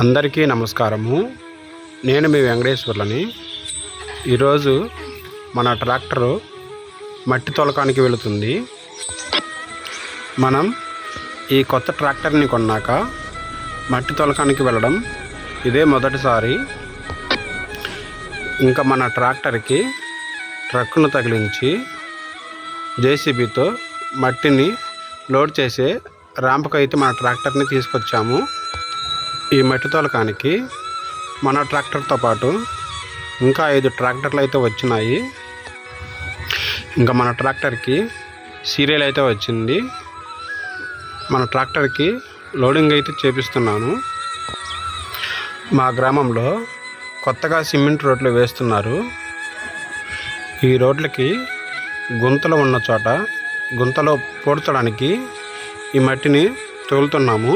అందరికీ నమస్కారము. నేను మీ వెంకటేశ్వర్లని. ఈరోజు మన ట్రాక్టరు మట్టి తొలకానికి వెళుతుంది. మనం ఈ కొత్త ట్రాక్టర్ని కొన్నాక మట్టి తొలకానికి వెళ్ళడం ఇదే మొదటిసారి. ఇంకా మన ట్రాక్టర్కి ట్రక్కును తగిలించి జేసీబీతో మట్టిని లోడ్ చేసే ర్యాంప్కి అయితే మన ట్రాక్టర్ని తీసుకొచ్చాము. ఈ మట్టి తోలకానికి మన ట్రాక్టర్తో పాటు ఇంకా ఐదు ట్రాక్టర్లు అయితే వచ్చినాయి. ఇంకా మన ట్రాక్టర్కి సీరియల్ అయితే వచ్చింది. మన ట్రాక్టర్కి లోడింగ్ అయితే చేపిస్తున్నాను. మా గ్రామంలో కొత్తగా సిమెంట్ రోడ్లు వేస్తున్నారు. ఈ రోడ్లకి గుంతలు ఉన్న చోట గుంతలో పూడ్చడానికి ఈ మట్టిని తోలుతున్నాము.